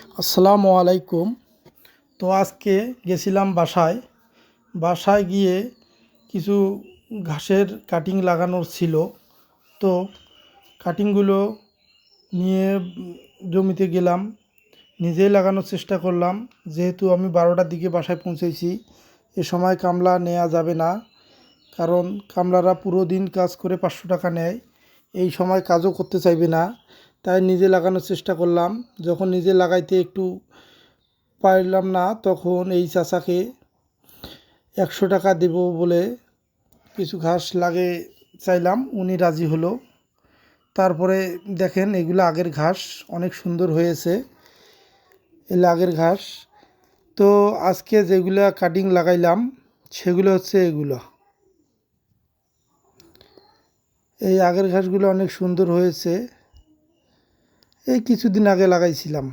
আসসালামু আলাইকুম। তো আজকে গেছিলাম বাসায়। বাসায় গিয়ে কিছু ঘাসের কাটিং লাগানোর ছিল। তো কাটিংগুলো নিয়ে জমিতে গেলাম। নিজেই লাগানোর চেষ্টা করলাম। যেহেতু আমি বারোটার দিকে বাসায় পৌঁছেছি, এ সময় কামলা নেওয়া যাবে না। কারণ কামলারা পুরো দিন কাজ করে পাঁচশো টাকা নেয়। এই সময় কাজও করতে চাইবে না। তাই নিজে লাগানোর চেষ্টা করলাম। যখন নিজে লাগাইতে একটু পারলাম না, তখন এই চাচাকে একশো টাকা দেব বলে কিছু ঘাস লাগে চাইলাম, উনি রাজি হলো। তারপরে দেখেন এগুলো আগের ঘাস, অনেক সুন্দর হয়েছে। এগুলো আগের ঘাস। তো আজকে যেগুলো কাটিং লাগাইলাম, সেগুলো হচ্ছে এগুলো। এই আগের ঘাসগুলো অনেক সুন্দর হয়েছে। এই কিছুদিন আগে লাগাইছিলাম।